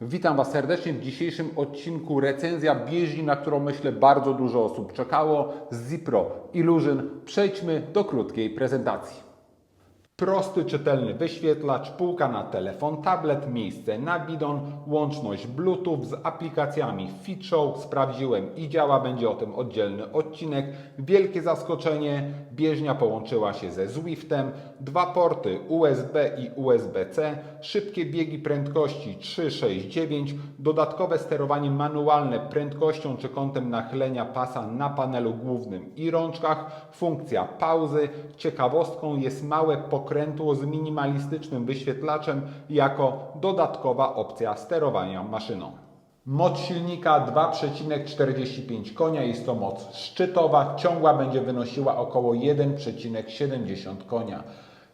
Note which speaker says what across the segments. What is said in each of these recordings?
Speaker 1: Witam Was serdecznie w dzisiejszym odcinku recenzja bieżni, na którą myślę bardzo dużo osób czekało z Zipro Illusion. Przejdźmy do krótkiej prezentacji. Prosty, czytelny wyświetlacz, półka na telefon, tablet, miejsce na bidon, łączność Bluetooth z aplikacjami FitShow. Sprawdziłem i działa, będzie o tym oddzielny odcinek. Wielkie zaskoczenie, bieżnia połączyła się ze Zwiftem, dwa porty USB i USB-C, szybkie biegi prędkości 3, 6, 9, dodatkowe sterowanie manualne prędkością czy kątem nachylenia pasa na panelu głównym i rączkach, funkcja pauzy. Ciekawostką jest małe pokrętło z minimalistycznym wyświetlaczem jako dodatkowa opcja sterowania maszyną. Moc silnika 2,45 konia, jest to moc szczytowa, ciągła będzie wynosiła około 1,70 konia.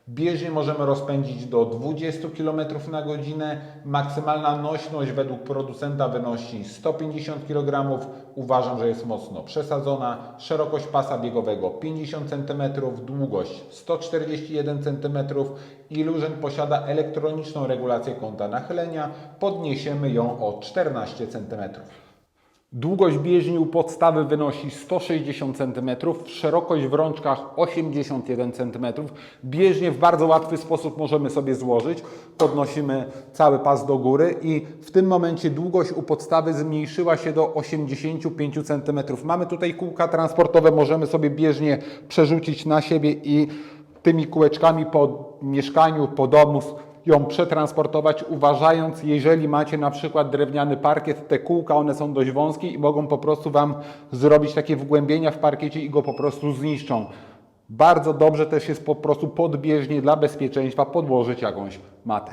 Speaker 1: Bieżnie możemy rozpędzić do 20 km na godzinę. Maksymalna nośność według producenta wynosi 150 kg. Uważam, że jest mocno przesadzona. Szerokość pasa biegowego 50 cm, długość 141 cm. Illusion posiada elektroniczną regulację kąta nachylenia. Podniesiemy ją o 14 cm. Długość bieżni u podstawy wynosi 160 cm, szerokość w rączkach 81 cm. Bieżnie w bardzo łatwy sposób możemy sobie złożyć. Podnosimy cały pas do góry i w tym momencie długość u podstawy zmniejszyła się do 85 cm. Mamy tutaj kółka transportowe, możemy sobie bieżnie przerzucić na siebie i tymi kółeczkami po mieszkaniu, po domu ją przetransportować, uważając, jeżeli macie na przykład drewniany parkiet, te kółka, one są dość wąskie i mogą po prostu Wam zrobić takie wgłębienia w parkiecie i go po prostu zniszczą. Bardzo dobrze też jest po prostu podbieżnie dla bezpieczeństwa podłożyć jakąś matę.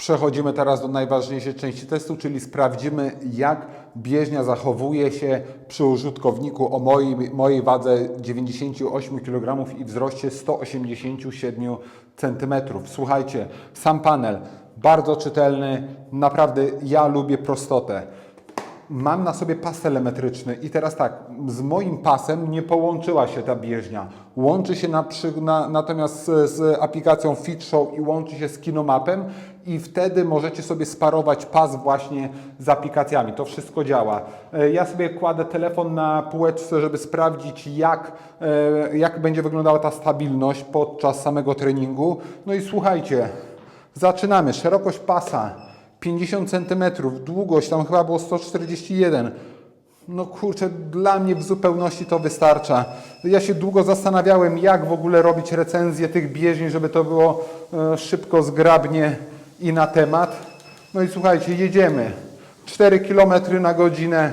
Speaker 1: Przechodzimy teraz do najważniejszej części testu, czyli sprawdzimy, jak bieżnia zachowuje się przy użytkowniku o mojej, mojej wadze 98 kg i wzroście 187 cm. Słuchajcie, sam panel bardzo czytelny, naprawdę ja lubię prostotę. Mam na sobie pas telemetryczny i teraz tak, z moim pasem nie połączyła się ta bieżnia. Łączy się na, na, natomiast z, z aplikacją FitShow i łączy się z Kinomapem i wtedy możecie sobie sparować pas właśnie z aplikacjami. To wszystko działa. E, Ja sobie kładę telefon na półeczce, żeby sprawdzić jak, e, jak będzie wyglądała ta stabilność podczas samego treningu. No i słuchajcie, zaczynamy. Szerokość pasa 50 cm, długość tam chyba było 141 no kurczę, dla mnie w zupełności to wystarcza. Ja się długo zastanawiałem, jak w ogóle robić recenzję tych bieżni, żeby to było e, szybko, zgrabnie i na temat. No i słuchajcie, jedziemy. 4 km na godzinę.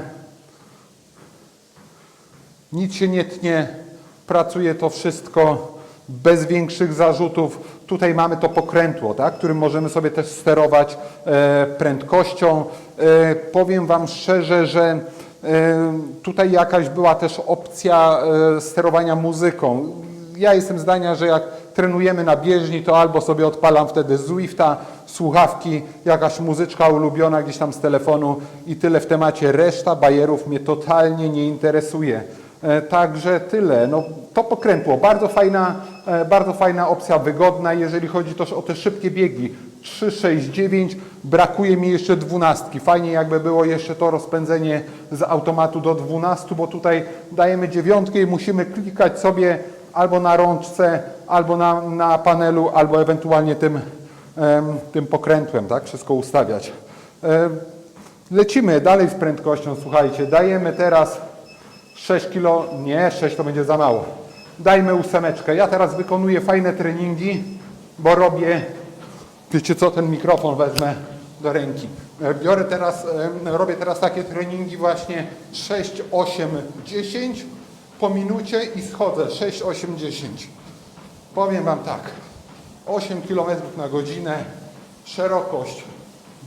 Speaker 1: Nic się nie tnie. Pracuje to wszystko bez większych zarzutów. Tutaj mamy to pokrętło, tak, którym możemy sobie też sterować e, prędkością. E, powiem Wam szczerze, że e, tutaj jakaś była też opcja sterowania muzyką. Ja jestem zdania, że jak trenujemy na bieżni, to albo sobie odpalam wtedy Zwifta, słuchawki, jakaś muzyczka ulubiona gdzieś tam z telefonu i tyle w temacie. Reszta bajerów mnie totalnie nie interesuje. Także tyle. No, to pokrętło. Bardzo fajna, bardzo fajna opcja, wygodna, jeżeli chodzi też o te szybkie biegi. 3, 6, 9. Brakuje mi jeszcze dwunastki. Fajnie jakby było jeszcze to rozpędzenie z automatu do 12, bo tutaj dajemy dziewiątkę i musimy klikać sobie albo na rączce, albo na, na panelu, albo ewentualnie tym, tym pokrętłem, tak? Wszystko ustawiać. E, Lecimy dalej z prędkością, słuchajcie. Dajemy teraz 6 kilo, nie, 6 to będzie za mało. Dajmy ósemeczkę. Ja teraz wykonuję fajne treningi, bo robię, wiecie co, ten mikrofon wezmę do ręki. E, Biorę teraz, e, robię teraz takie treningi właśnie 6, 8, 10 po minucie i schodzę 6, 8, 10. Powiem Wam tak, 8 km na godzinę, szerokość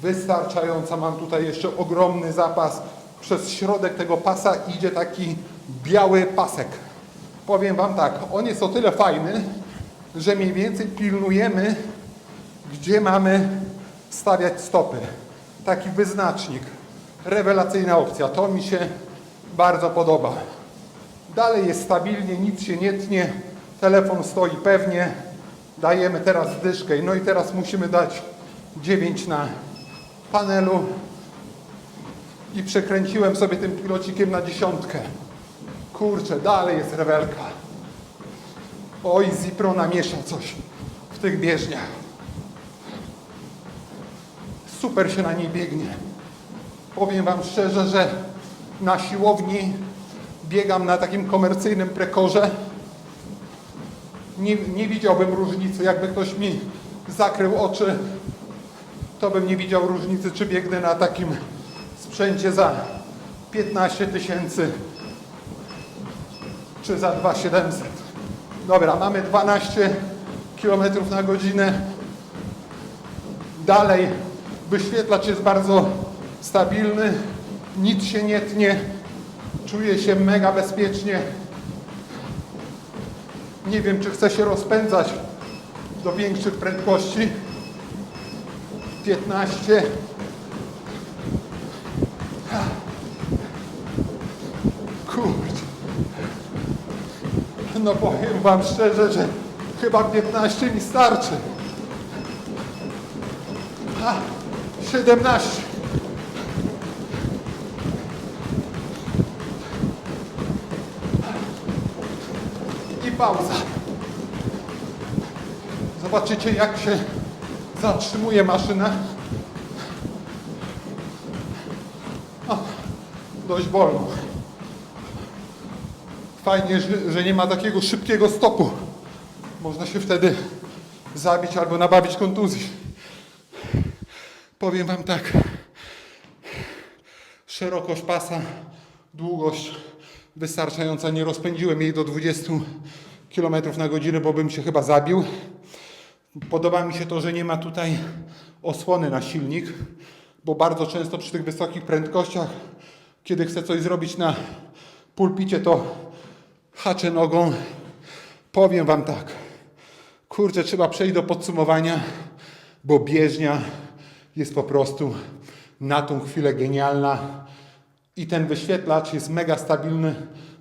Speaker 1: wystarczająca. Mam tutaj jeszcze ogromny zapas. Przez środek tego pasa idzie taki biały pasek. Powiem Wam tak, on jest o tyle fajny, że mniej więcej pilnujemy, gdzie mamy stawiać stopy. Taki wyznacznik. Rewelacyjna opcja. To mi się bardzo podoba. Dalej jest stabilnie, nic się nie tnie. Telefon stoi pewnie. Dajemy teraz dyszkę. No i teraz musimy dać 9 na panelu i przekręciłem sobie tym pilocikiem na dziesiątkę. Kurczę, dalej jest rewelka. Oj, Zipro namieszał coś w tych bieżniach. Super się na niej biegnie. Powiem Wam szczerze, że na siłowni biegam na takim komercyjnym prekorze. Nie, nie widziałbym różnicy. Jakby ktoś mi zakrył oczy, to bym nie widział różnicy, czy biegnę na takim sprzęcie za 15 tysięcy, czy za 2700. Dobra, mamy 12 km na godzinę. Dalej wyświetlacz jest bardzo stabilny, nic się nie tnie, czuję się mega bezpiecznie. Nie wiem, czy chcę się rozpędzać do większych prędkości. 15. Kurczę. No powiem Wam szczerze, że chyba 15 mi starczy. A, 17. I pauza. Zobaczycie jak się zatrzymuje maszyna. O, dość wolno. Fajnie, że, nie ma takiego szybkiego stopu. Można się wtedy zabić albo nabawić kontuzji. Powiem Wam tak. Szerokość pasa, długość wystarczająca. Nie rozpędziłem jej do 20 km na godzinę, bo bym się chyba zabił. Podoba mi się to, że nie ma tutaj osłony na silnik, bo bardzo często przy tych wysokich prędkościach, kiedy chcę coś zrobić na pulpicie, to haczę nogą. Powiem Wam tak. Kurczę, trzeba przejść do podsumowania, bo bieżnia jest po prostu na tą chwilę genialna. I ten wyświetlacz jest mega stabilny.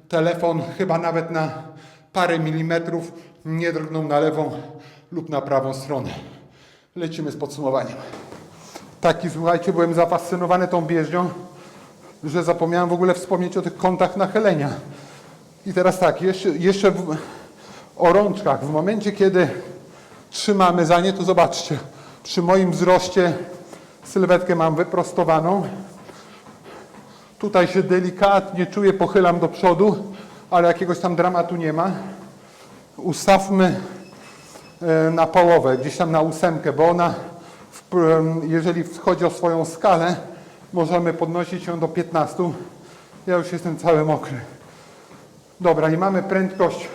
Speaker 1: Telefon chyba nawet na parę milimetrów nie drgnął na lewą lub na prawą stronę. Lecimy z podsumowaniem. Taki, słuchajcie, byłem zafascynowany tą bieżnią, że zapomniałem w ogóle wspomnieć o tych kątach nachylenia. I teraz tak, jeszcze, jeszcze w, o rączkach. W momencie, kiedy trzymamy za nie, to zobaczcie, przy moim wzroście sylwetkę mam wyprostowaną. Tutaj się delikatnie czuję, pochylam do przodu, ale jakiegoś tam dramatu nie ma. Ustawmy e, na połowę, gdzieś tam na ósemkę, bo ona, jeżeli chodzi o swoją skalę, możemy podnosić ją do 15. Ja już jestem cały mokry. Dobra, i mamy prędkość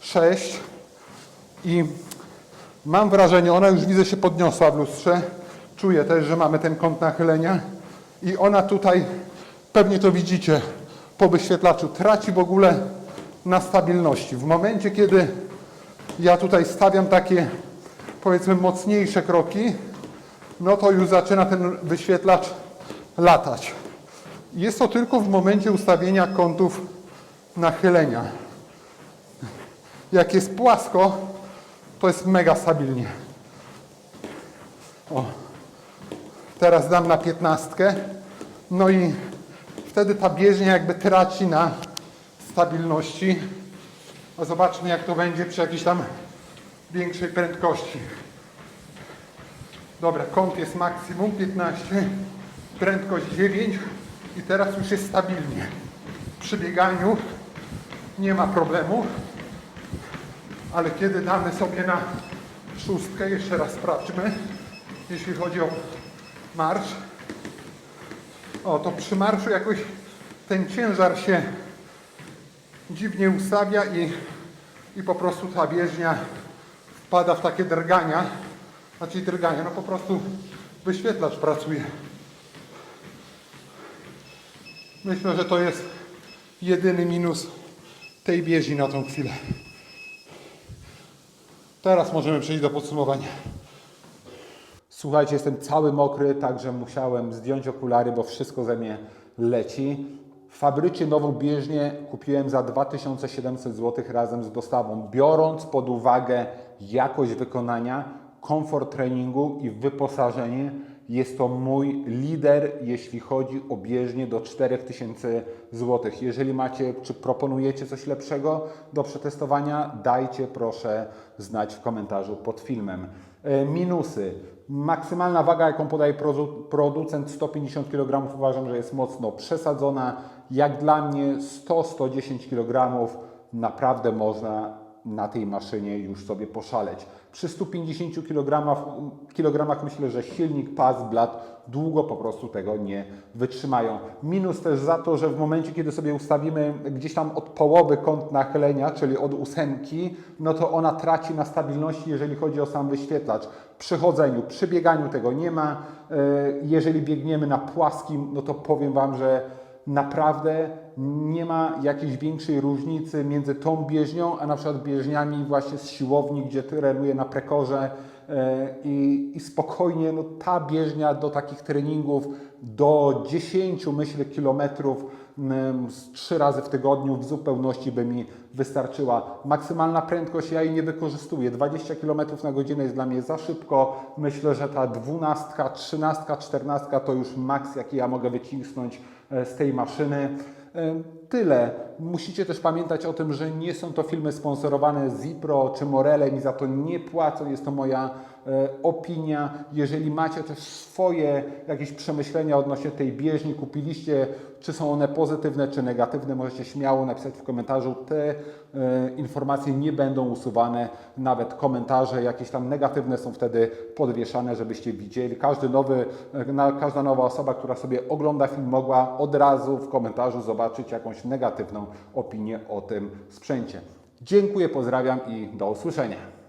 Speaker 1: 6 i mam wrażenie, ona już widzę się podniosła w lustrze. Czuję też, że mamy ten kąt nachylenia i ona tutaj, pewnie to widzicie po wyświetlaczu, traci w ogóle na stabilności. W momencie, kiedy ja tutaj stawiam takie, powiedzmy, mocniejsze kroki, no to już zaczyna ten wyświetlacz latać. Jest to tylko w momencie ustawienia kątów nachylenia. Jak jest płasko, to jest mega stabilnie. O. Teraz dam na piętnastkę. No i wtedy ta bieżnia jakby traci na stabilności. A zobaczmy jak to będzie przy jakiejś tam większej prędkości. Dobra, kąt jest maksimum 15, prędkość 9 i teraz już jest stabilnie. Przy bieganiu nie ma problemu, ale kiedy damy sobie na szóstkę, jeszcze raz sprawdźmy, jeśli chodzi o marsz. O, to przy marszu jakoś ten ciężar się dziwnie ustawia i, i po prostu ta bieżnia wpada w takie drgania. Znaczy drgania, no po prostu wyświetlacz pracuje. Myślę, że to jest jedyny minus tej bieżni na tą chwilę. Teraz możemy przejść do podsumowania. Słuchajcie, jestem cały mokry, także musiałem zdjąć okulary, bo wszystko ze mnie leci. W fabryce nową bieżnię kupiłem za 2700 zł razem z dostawą, biorąc pod uwagę jakość wykonania, komfort treningu i wyposażenie. Jest to mój lider, jeśli chodzi o bieżnię do 4000 zł. Jeżeli macie, czy proponujecie coś lepszego do przetestowania, dajcie proszę znać w komentarzu pod filmem. E, Minusy. Maksymalna waga, jaką podaje produ- producent 150 kg, uważam, że jest mocno przesadzona. Jak dla mnie 100-110 kg naprawdę można na tej maszynie już sobie poszaleć. Przy 150 kg, kilogramach myślę, że silnik, pas, blat długo po prostu tego nie wytrzymają. Minus też za to, że w momencie, kiedy sobie ustawimy gdzieś tam od połowy kąt nachylenia, czyli od ósemki, no to ona traci na stabilności, jeżeli chodzi o sam wyświetlacz. Przy chodzeniu, przy bieganiu tego nie ma. E, Jeżeli biegniemy na płaskim, no to powiem Wam, że naprawdę nie ma jakiejś większej różnicy między tą bieżnią, a na przykład bieżniami właśnie z siłowni, gdzie trenuję na prekorze e, i, i spokojnie no, ta bieżnia do takich treningów do 10 myślę kilometrów mm, trzy razy w tygodniu w zupełności by mi wystarczyła. Maksymalna prędkość ja jej nie wykorzystuję. 20 km na godzinę jest dla mnie za szybko. Myślę, że ta 12, 13, 14 to już maks jaki ja mogę wycisnąć z tej maszyny. E, Tyle. Musicie też pamiętać o tym, że nie są to filmy sponsorowane Zipro czy Morelem i za to nie płacą. Jest to moja e, opinia. Jeżeli macie też swoje jakieś przemyślenia odnośnie tej bieżni, kupiliście, czy są one pozytywne, czy negatywne, możecie śmiało napisać w komentarzu. Te e, informacje nie będą usuwane, nawet komentarze jakieś tam negatywne są wtedy podwieszane, żebyście widzieli. Każdy nowy, e, każda nowa osoba, która sobie ogląda film, mogła od razu w komentarzu zobaczyć jakąś negatywną opinię o tym sprzęcie. Dziękuję, pozdrawiam i do usłyszenia.